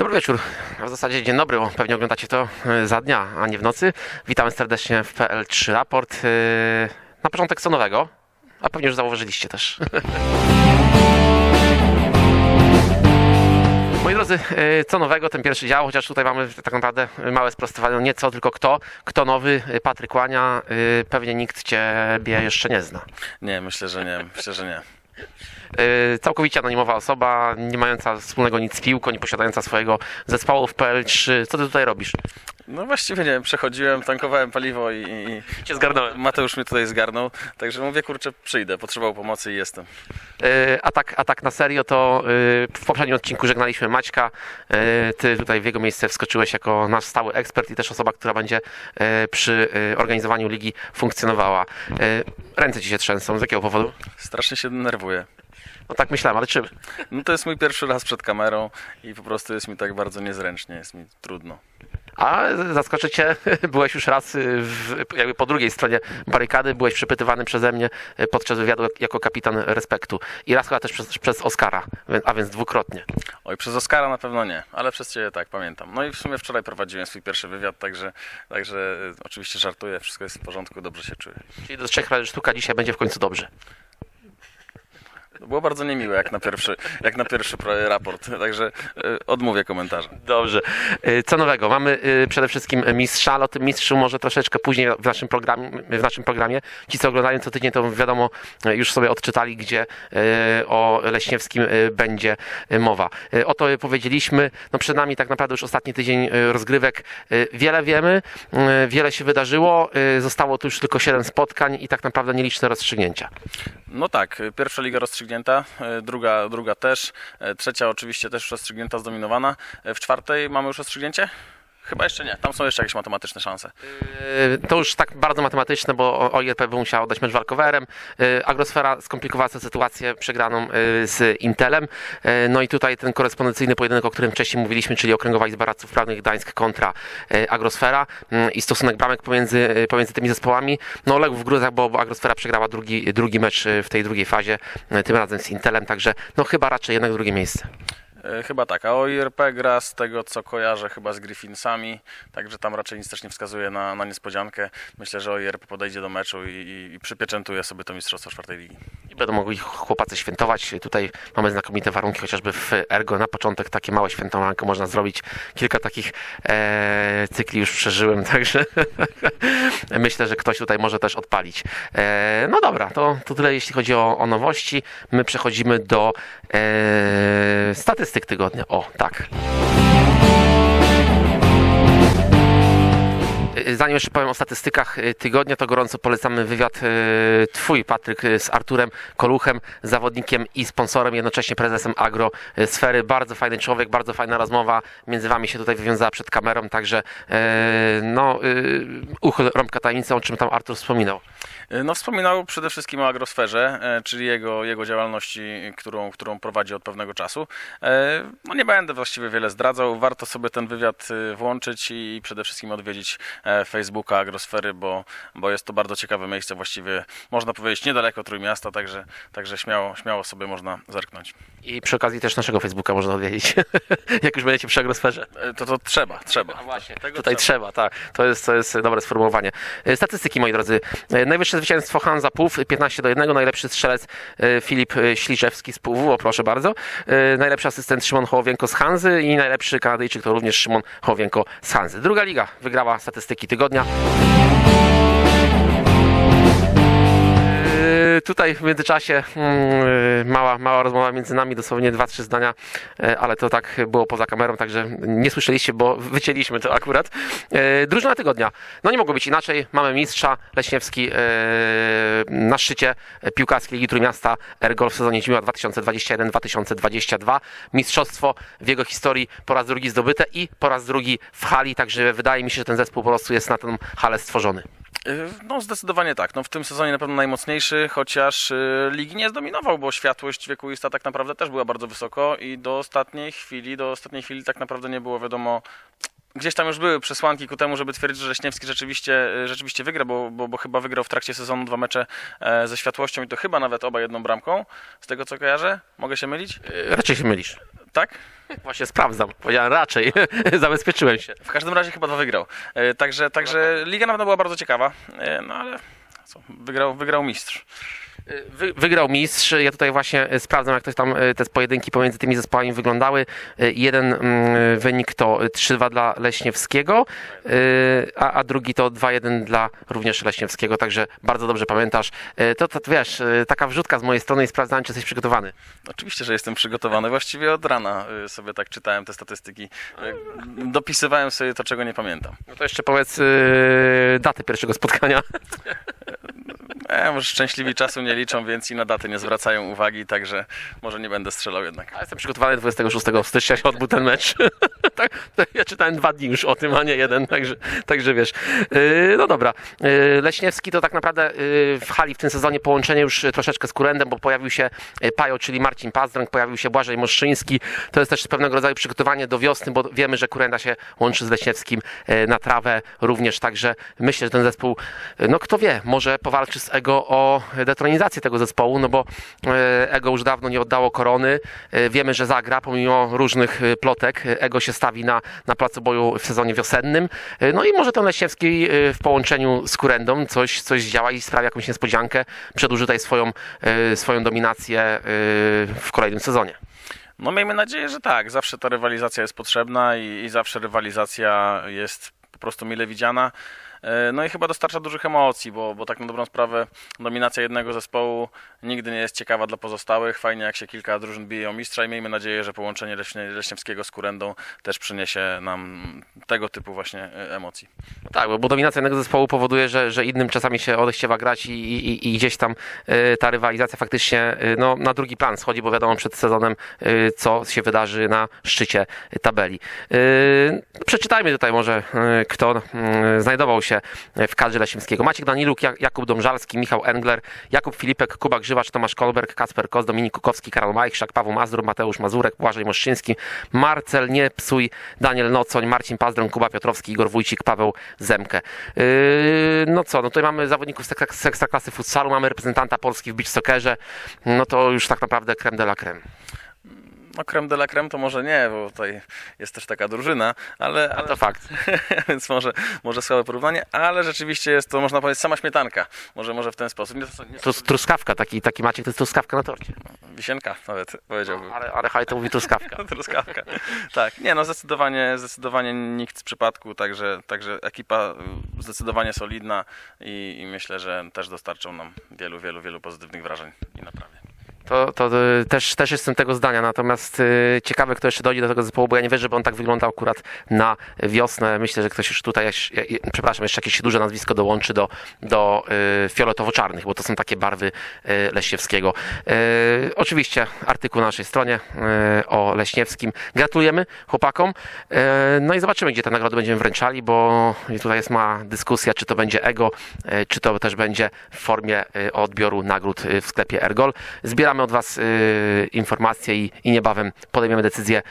Dobry wieczór, a w zasadzie dzień dobry, bo pewnie oglądacie to e, za dnia, a nie w nocy. Witamy serdecznie w PL3 Raport. E, Na początek co nowego, a pewnie już zauważyliście też. Moi drodzy, co nowego, ten pierwszy dział, chociaż tutaj mamy tak naprawdę małe sprostowanie, no nie co, tylko kto. Kto nowy, Patryk Łania, pewnie nikt Ciebie jeszcze nie zna. Nie, myślę, że nie. Myślę, że nie. E, Całkowicie anonimowa osoba, nie mająca wspólnego nic z piłką, nie posiadająca swojego zespołu w PL3. Co Ty tutaj robisz? No właściwie nie wiem, przechodziłem, tankowałem paliwo i, i Cię zgarnąłem. Mateusz mnie tutaj zgarnął, także mówię, kurczę, przyjdę, potrzebował pomocy i jestem. E, A tak, a tak na serio, to e, w poprzednim odcinku żegnaliśmy Maćka. Ty tutaj w jego miejsce wskoczyłeś jako nasz stały ekspert i też osoba, która będzie przy organizowaniu ligi funkcjonowała. Ręce ci się trzęsą. Z jakiego powodu? Strasznie się denerwuję. No tak myślałem, ale czym? No to jest mój pierwszy raz przed kamerą i po prostu jest mi tak bardzo niezręcznie, jest mi trudno. A zaskoczę cię, byłeś już raz w, jakby po drugiej stronie barykady, byłeś przepytywany przeze mnie podczas wywiadu jako kapitan Respektu. I raz chyba też przez, przez Oskara, więc- a więc dwukrotnie. Oj, przez Oskara na pewno nie, ale przez Ciebie tak, pamiętam. No i w sumie wczoraj prowadziłem swój pierwszy wywiad, także, także oczywiście żartuję, wszystko jest w porządku, dobrze się czuję. Czyli do trzech razy sztuka dzisiaj będzie w końcu dobrze. Było bardzo niemiłe jak na pierwszy, jak na pierwszy raport, także y, odmówię komentarza. Dobrze. Y, Co nowego? Mamy y, przede wszystkim mistrza, ale o tym mistrzu może troszeczkę później w naszym programie. W naszym programie. Ci, co oglądają co tydzień, to wiadomo, już sobie odczytali, gdzie o Leśniewskim będzie mowa. O to powiedzieliśmy. No przed nami tak naprawdę już ostatni tydzień rozgrywek. Wiele wiemy, wiele się wydarzyło. Zostało tu już tylko 7 spotkań i tak naprawdę nieliczne rozstrzygnięcia. No tak, pierwsza liga rozstrzygnięta, y, druga, druga też, y, trzecia oczywiście też rozstrzygnięta, zdominowana. Y, W czwartej mamy już rozstrzygnięcie? Chyba jeszcze nie, tam są jeszcze jakieś matematyczne szanse. Yy, To już tak bardzo matematyczne, bo OIRP by musiał oddać mecz walkowerem. Yy, Agrosfera skomplikowała sobie sytuację przegraną yy, z Intelem. No i tutaj ten korespondencyjny pojedynek, o którym wcześniej mówiliśmy, czyli Okręgowa Izba Radców Prawnych Gdańsk kontra Agrosfera i stosunek bramek pomiędzy, pomiędzy tymi zespołami. No legł w gruzach, bo Agrosfera przegrała drugi, drugi mecz w tej drugiej fazie, tym razem z Intelem, także no chyba raczej jednak drugie miejsce. Y, Chyba tak, a OIRP gra z tego co kojarzę chyba z Griffinsami, także tam raczej nic też nie wskazuje na, na niespodziankę. Myślę, że OIRP podejdzie do meczu i, i, i przypieczętuje sobie to mistrzostwo czwartej ligi. I będą mogli chłopacy świętować. Tutaj mamy znakomite warunki, chociażby w Ergo na początek takie małe świętowanko można zrobić. Kilka takich e, cykli już przeżyłem, także myślę, że ktoś tutaj może też odpalić. E, no dobra, to, to tyle jeśli chodzi o, o nowości. My przechodzimy do e, statystyk tygodnia. O, tak. Zanim jeszcze powiem o statystykach y, tygodnia, to gorąco polecamy wywiad y, Twój, Patryk, y, z Arturem Koluchem, zawodnikiem i sponsorem, jednocześnie prezesem Agro y, Sfery. Bardzo fajny człowiek, bardzo fajna rozmowa między Wami się tutaj wywiązała przed kamerą, także no, uchyl rąbka tajemnicą, o czym tam Artur wspominał. No wspominał przede wszystkim o agrosferze, czyli jego, jego działalności, którą, którą prowadzi od pewnego czasu. No nie będę właściwie wiele zdradzał, warto sobie ten wywiad włączyć i przede wszystkim odwiedzić Facebooka agrosfery, bo, bo jest to bardzo ciekawe miejsce, właściwie można powiedzieć niedaleko Trójmiasta, także, także śmiało, śmiało sobie można zerknąć. I przy okazji też naszego Facebooka można odwiedzić, jak już będziecie przy Agrosferze. E, To, to trzeba, trzeba. A właśnie, Tego tutaj trzeba. tak. To jest, to jest dobre sformułowanie. E, Statystyki, moi drodzy. E, Najwyższe zwycięstwo Hanza Pów, 15 do 1. Najlepszy strzelec e, Filip e, Śliczewski z o proszę bardzo. E, Najlepszy asystent Szymon Hołowienko z Hanzy i najlepszy Kanadyjczyk to również Szymon Hołowienko z Hanzy. Druga liga wygrała statystyki tygodnia. Tutaj w międzyczasie mm, yy, mała, mała rozmowa między nami, dosłownie dwa, trzy zdania, yy, ale to tak było poza kamerą, także nie słyszeliście, bo wycięliśmy to akurat. Yy, Drużyna tygodnia. No nie mogło być inaczej. Mamy mistrza Leśniewski na szczycie piłkarskiej Ligi Trójmiasta Ergol w sezonie zima 2021-2022. Mistrzostwo w jego historii po raz drugi zdobyte i po raz drugi w hali, także wydaje mi się, że ten zespół po prostu jest na tę halę stworzony. Y, No zdecydowanie tak. No, w tym sezonie na pewno najmocniejszy, chociaż y, ligi nie zdominował, bo światłość wiekuista tak naprawdę też była bardzo wysoko i do ostatniej chwili, do ostatniej chwili tak naprawdę nie było wiadomo. Gdzieś tam już były przesłanki ku temu, żeby twierdzić, że Leśniewski rzeczywiście, y, rzeczywiście wygra, bo, bo, bo chyba wygrał w trakcie sezonu dwa mecze e, ze światłością i to chyba nawet oba jedną bramką, z tego co kojarzę. Mogę się mylić? Yy, Raczej się mylisz. tak? Właśnie sprawdzam. Powiedziałem raczej. Zabezpieczyłem się. W każdym razie chyba dwa wygrał. E, Także, także liga na pewno była bardzo ciekawa, e, no ale co, wygrał, wygrał mistrz. Wy, wygrał mistrz. Ja tutaj właśnie e, sprawdzam, jak to tam e, te pojedynki pomiędzy tymi zespołami wyglądały. E, Jeden mm, wynik to 3-2 dla Leśniewskiego, a, a drugi to 2-1 dla również Leśniewskiego, także bardzo dobrze pamiętasz. E, To, to wiesz, taka wrzutka z mojej strony i sprawdzałem, czy jesteś przygotowany. Oczywiście, że jestem przygotowany. Właściwie od rana sobie tak czytałem te statystyki. Dopisywałem sobie to, czego nie pamiętam. No to jeszcze powiedz daty pierwszego spotkania. E, może szczęśliwi czasu nie liczą, więc i na daty nie zwracają uwagi, także może nie będę strzelał jednak. Jestem przygotowany 26 stycznia się odbył ten mecz. tak, ja czytałem dwa dni już o tym, a nie jeden, także, także wiesz. Yy, no dobra. Yy, Leśniewski to tak naprawdę yy, w hali w tym sezonie połączenie już troszeczkę z Kurendem, bo pojawił się Pajo, czyli Marcin Pazdrąg, pojawił się Błażej Moszczyński. To jest też pewnego rodzaju przygotowanie do wiosny, bo wiemy, że Kurenda się łączy z Leśniewskim na trawę również, także myślę, że ten zespół, no kto wie, może powalczy z Ego o detronizację tego zespołu, no bo Ego już dawno nie oddało korony. Wiemy, że zagra pomimo różnych plotek. Ego się stawi na, na placu boju w sezonie wiosennym. Yy, No i może ten Leśniewski yy, w połączeniu z Kurendą coś, coś działa i sprawi jakąś niespodziankę. Przedłuży tutaj swoją, yy, swoją dominację w kolejnym sezonie. No miejmy nadzieję, że tak. Zawsze ta rywalizacja jest potrzebna i, i zawsze rywalizacja jest po prostu mile widziana. E, No i chyba dostarcza dużych emocji, bo, bo tak na dobrą sprawę dominacja jednego zespołu nigdy nie jest ciekawa dla pozostałych. Fajnie jak się kilka drużyn bije o mistrza i miejmy nadzieję, że połączenie Leśnie, Leśniewskiego z Kurendą też przyniesie nam tego typu właśnie e, emocji. Tak, bo, dominacja jednego zespołu powoduje, że, że innym czasami się odechciewa grać i, i, i gdzieś tam y, ta rywalizacja faktycznie no, na drugi plan schodzi, bo wiadomo przed sezonem, co się wydarzy na szczycie tabeli. Przeczytajmy tutaj może, kto y, znajdował się w kadrze Leśniewskiego. Maciek Daniluk, Ja- Jakub Domżalski, Michał Engler, Jakub Filipek, Kuba Grzywacz, Tomasz Kolberg, Kasper Kos, Dominik Kukowski, Karol Majchrzak, Paweł Mazur, Mateusz Mazurek, Błażej Moszczyński, Marcel Niepsuj, Daniel Nocoń, Marcin Pazdron, Kuba Piotrowski, Igor Wójcik, Paweł Zemkę. Yy, no co, no tutaj mamy zawodników z ekstraklasy futsalu, mamy reprezentanta Polski w beach soccerze, no to już tak naprawdę creme de la creme. No creme de la creme to może nie, bo tutaj jest też taka drużyna, ale, ale To fakt. więc może, może słabe porównanie, ale rzeczywiście jest to, można powiedzieć, sama śmietanka. Może, może w ten sposób. Nie, to, nie, Trus, truskawka, taki, taki Maciek, to jest truskawka na torcie. wisienka nawet powiedziałbym. Ale, ale haj to mówi truskawka. Truskawka. Tak, nie no zdecydowanie, zdecydowanie nikt z przypadku, także, także ekipa zdecydowanie solidna i, i myślę, że też dostarczą nam wielu, wielu, wielu pozytywnych wrażeń i naprawy. To, to y, też, też jestem tego zdania, natomiast y, ciekawe, kto jeszcze dojdzie do tego zespołu, bo ja nie wierzę, żeby on tak wyglądał akurat na wiosnę. Myślę, że ktoś już tutaj, przepraszam, jeszcze jakieś duże nazwisko dołączy do, do y, fioletowo-czarnych, bo to są takie barwy Leśniewskiego. Oczywiście artykuł na naszej stronie o Leśniewskim. Gratulujemy chłopakom. No i zobaczymy, gdzie te nagrody będziemy wręczali, bo tutaj jest mała dyskusja, czy to będzie ego, czy to też będzie w formie odbioru nagród w sklepie Ergol. Zbieramy od Was y, informacje i, i niebawem podejmiemy decyzję, y,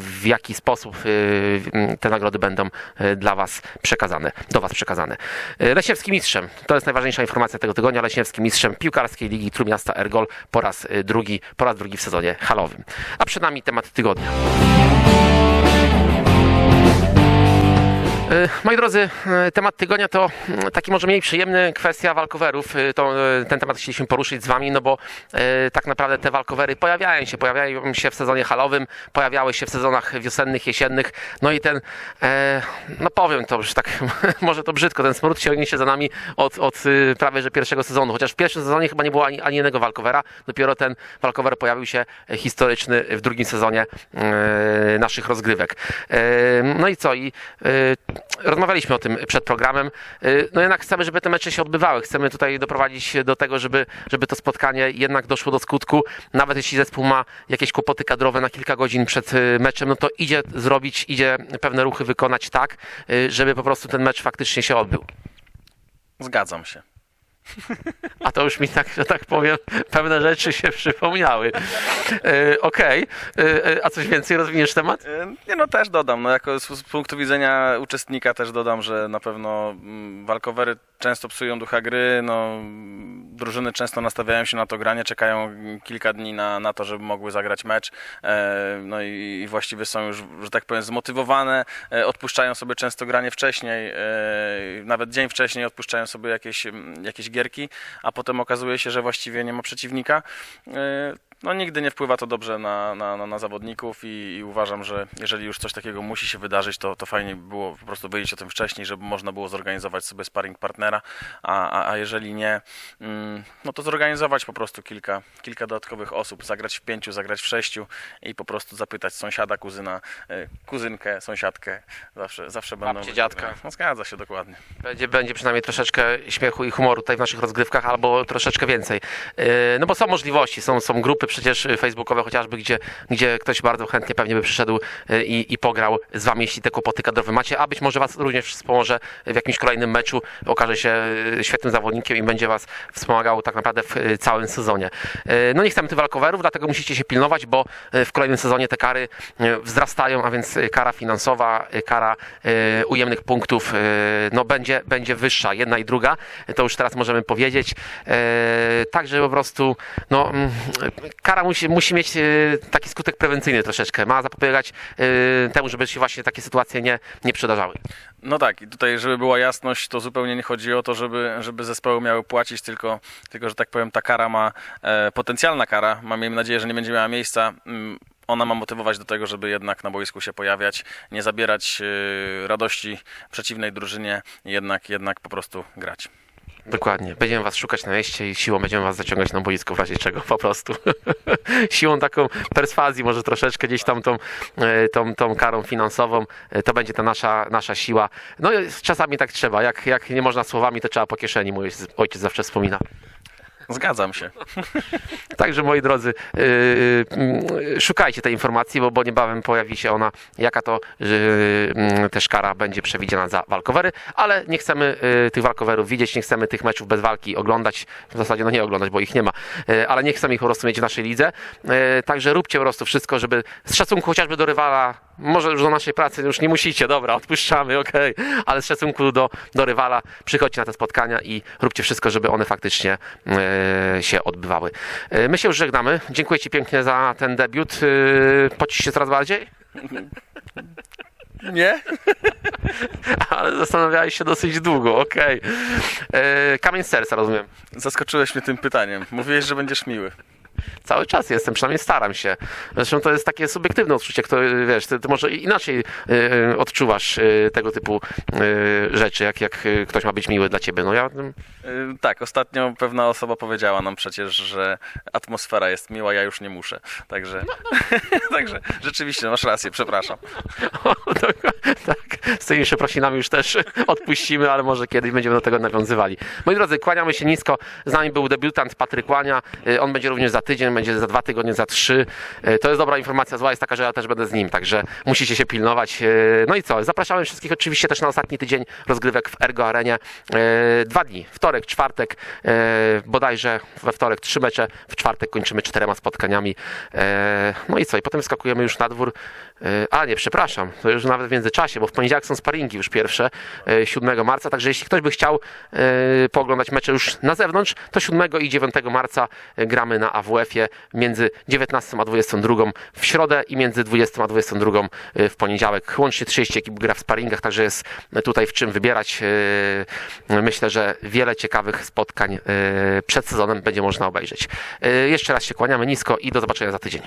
w jaki sposób y, te nagrody będą dla Was przekazane, do Was przekazane. Leśniewski mistrzem, to jest najważniejsza informacja tego tygodnia. Leśniewski mistrzem piłkarskiej ligi Trójmiasta Ergol po raz drugi, po raz drugi w sezonie halowym. A przed nami temat tygodnia. E, Moi drodzy, e, temat tygodnia to mm, taki może mniej przyjemny, kwestia walkowerów. E, To, e, ten temat chcieliśmy poruszyć z Wami, no bo e, tak naprawdę te walkowery pojawiają się, pojawiają się w sezonie halowym, pojawiały się w sezonach wiosennych, jesiennych, no i ten, e, no powiem to już tak, może to brzydko, ten smród ciągnie się za nami od, od e, prawie że pierwszego sezonu, chociaż w pierwszym sezonie chyba nie było ani, ani jednego walkowera, dopiero ten walkower pojawił się e, historyczny w drugim sezonie e, naszych rozgrywek. E, No i co? I e, rozmawialiśmy o tym przed programem. Y, No jednak chcemy, żeby te mecze się odbywały. Chcemy tutaj doprowadzić do tego, żeby, żeby to spotkanie jednak doszło do skutku. Nawet jeśli zespół ma jakieś kłopoty kadrowe na kilka godzin przed y, meczem, no to idzie zrobić, idzie pewne ruchy wykonać tak, y, żeby po prostu ten mecz faktycznie się odbył. Zgadzam się. A to już mi tak, że tak powiem, pewne rzeczy się przypomniały. E, Okej, E, e, a coś więcej rozwiniesz temat? E, Nie no, też dodam, no jako z, z punktu widzenia uczestnika też dodam, że na pewno mm, walkowery często psują ducha gry, no drużyny często nastawiają się na to granie, czekają kilka dni na, na to, żeby mogły zagrać mecz, e, no i, i właściwie są już, że tak powiem, zmotywowane, e, odpuszczają sobie często granie wcześniej, nawet dzień wcześniej odpuszczają sobie jakieś, mm, jakieś gierki, a potem okazuje się, że właściwie nie ma przeciwnika. No nigdy nie wpływa to dobrze na, na, na, na zawodników i, i uważam, że jeżeli już coś takiego musi się wydarzyć, to, to fajnie by było po prostu wiedzieć o tym wcześniej, żeby można było zorganizować sobie sparring partnera, a, a, a jeżeli nie, mm, no to zorganizować po prostu kilka, kilka dodatkowych osób, zagrać w pięciu, zagrać w sześciu i po prostu zapytać sąsiada, kuzyna, y, kuzynkę, sąsiadkę, zawsze, zawsze będą... Babcię, dziadka. No, zgadza się, dokładnie. Będzie, będzie przynajmniej troszeczkę śmiechu i humoru tutaj w naszych rozgrywkach, albo troszeczkę więcej. Yy, No bo są możliwości, są, są grupy przecież facebookowe chociażby, gdzie, gdzie ktoś bardzo chętnie pewnie by przyszedł yy, i, i pograł z wami, jeśli te kłopoty kadrowe macie, a być może was również wspomoże w jakimś kolejnym meczu, okaże się yy, świetnym zawodnikiem i będzie was wspomagał tak naprawdę w yy, całym sezonie. No nie chcemy tych walkowerów, dlatego musicie się pilnować, bo w kolejnym sezonie te kary wzrastają, a więc kara finansowa, kara ujemnych punktów no będzie, będzie wyższa, jedna i druga, to już teraz możemy powiedzieć. E, Także po prostu no, mm, kara musi, musi mieć e, taki skutek prewencyjny troszeczkę, ma zapobiegać e, temu, żeby się właśnie takie sytuacje nie, nie przydarzały. No tak, i tutaj, żeby była jasność, to zupełnie nie chodzi o to, żeby, żeby zespoły miały płacić, tylko, tylko, że tak powiem, ta kara ma, e, potencjalna kara, mam nadzieję, że nie będzie miała miejsca, mm, ona ma motywować do tego, żeby jednak na boisku się pojawiać, nie zabierać e, radości przeciwnej drużynie, jednak, jednak po prostu grać. Dokładnie. Będziemy was szukać na mieście i siłą będziemy was zaciągać na boisko w razie czego, po prostu. siłą taką perswazji, może troszeczkę gdzieś tam tą, e, tą, tą karą finansową, e, to będzie ta nasza, nasza siła. No czasami tak trzeba, jak, jak nie można słowami, to trzeba po kieszeni, mój ojciec zawsze wspomina. Zgadzam się. Także moi drodzy, yy, yy, szukajcie tej informacji, bo, bo niebawem pojawi się ona, jaka to też kara będzie przewidziana za walkowery, ale nie chcemy tych walkowerów widzieć, nie chcemy tych meczów bez walki oglądać, w zasadzie no nie oglądać, bo ich nie ma, ale nie chcemy ich po prostu mieć w naszej lidze, także róbcie po prostu wszystko, żeby z szacunku chociażby do rywala, może już do naszej pracy już nie musicie, dobra, odpuszczamy, okej, ale z szacunku do, do rywala przychodźcie na te spotkania i róbcie wszystko, żeby one faktycznie e, się odbywały. E, my się już żegnamy. Dziękuję Ci pięknie za ten debiut. E, pocisz się coraz bardziej? Nie? Ale zastanawiałeś się dosyć długo, okej. E, Kamień serca, rozumiem. Zaskoczyłeś mnie tym pytaniem. Mówiłeś, że będziesz miły. Cały czas jestem, przynajmniej staram się. Zresztą to jest takie subiektywne odczucie, które, wiesz, ty, ty może inaczej e, odczuwasz e, tego typu e, rzeczy, jak, jak e, ktoś ma być miły dla Ciebie. No ja Y, Tak, ostatnio pewna osoba powiedziała nam przecież, że atmosfera jest miła, ja już nie muszę. Także, także rzeczywiście masz rację, przepraszam. O, tak, tak, z tymi przeprosinami już też odpuścimy, ale może kiedyś będziemy do tego nawiązywali. Moi drodzy, kłaniamy się nisko. Z nami był debiutant Patryk Łania. Y, On będzie również za tydzień, będzie za dwa tygodnie, za trzy. Y, To jest dobra informacja. Zła jest taka, że ja też będę z nim, także musicie się pilnować. Y, No i co? Zapraszamy wszystkich oczywiście też na ostatni tydzień rozgrywek w Ergo Arenie. Y, Dwa dni, wtorek, czwartek, bodajże we wtorek trzy mecze, w czwartek kończymy czterema spotkaniami. No i co? I potem skakujemy już na dwór. Y, A nie, przepraszam, to już nawet w międzyczasie, bo w poniedziałek są sparingi już pierwsze, y, 7 marca, także jeśli ktoś by chciał y, pooglądać mecze już na zewnątrz, to 7 i 9 marca gramy na AWF-ie między 19 a 22 w środę i między 20 a 22 y, w poniedziałek. Łącznie 30 ekip gra w sparingach, także jest tutaj w czym wybierać. Myślę, że wiele ciekawych spotkań przed sezonem będzie można obejrzeć. Jeszcze raz się kłaniamy nisko i do zobaczenia za tydzień.